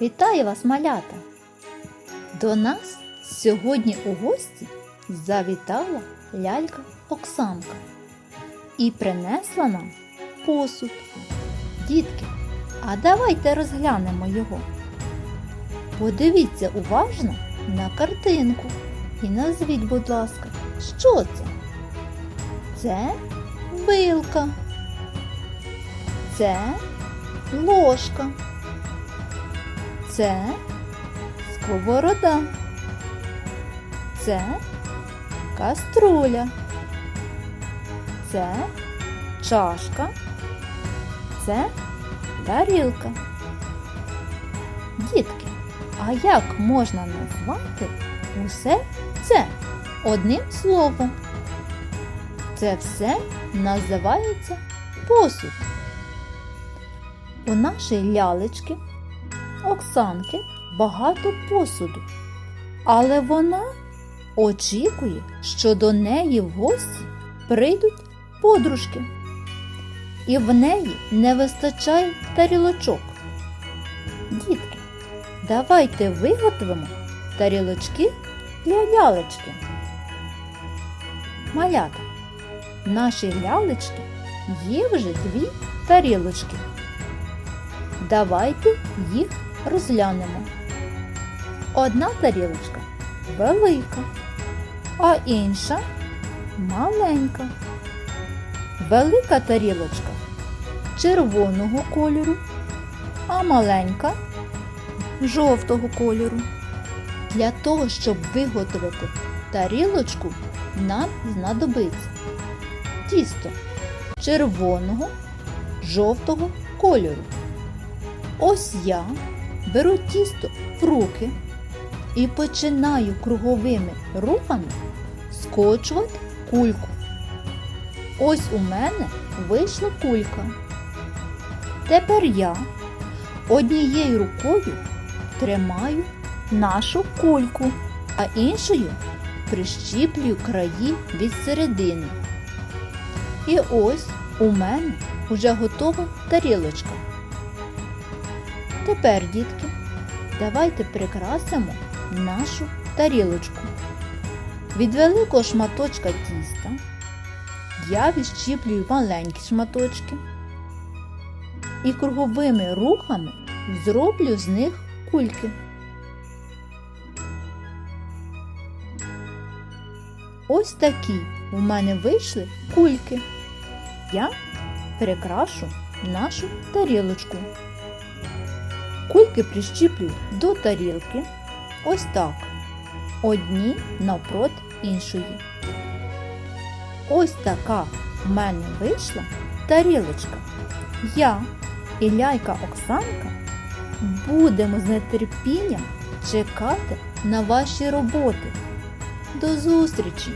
Вітаю вас, малята! До нас сьогодні у гості завітала лялька Оксанка і принесла нам посуд. Дітки, а давайте розглянемо його. Подивіться уважно на картинку і назвіть, будь ласка, що це? Це вилка. Це ложка. Це сковорода. Це каструля. Це чашка. Це тарілка. Дітки, а як можна назвати усе це одним словом? Це все називається посуд. У нашої лялечки Оксанки багато посуду, але вона очікує, що до неї в гості прийдуть подружки, і в неї не вистачає тарілочок. Дітки, давайте виготовимо тарілочки для лялечки. Малята, в нашій лялечки є вже дві тарілочки. Давайте їх розглянемо. Одна тарілочка велика, а інша маленька. Велика тарілочка червоного кольору, а маленька жовтого кольору. Для того, щоб виготовити тарілочку, нам знадобиться тісто червоного, жовтого кольору. Ось я беру тісто в руки і починаю круговими рухами скочувати кульку. Ось у мене вийшла кулька. Тепер я однією рукою тримаю нашу кульку, а іншою прищіплюю краї від середини. І ось у мене вже готова тарілочка. Тепер, дітки, давайте прикрасимо нашу тарілочку. Від великого шматочка тіста я відщіплюю маленькі шматочки і круговими рухами зроблю з них кульки. Ось такі у мене вийшли кульки. Я прикрашу нашу тарілочку. Кульки прищіплю до тарілки. Ось так. Одні навпроти іншої. Ось така в мене вийшла тарілочка. Я і ляйка Оксанка будемо з нетерпінням чекати на ваші роботи. До зустрічі!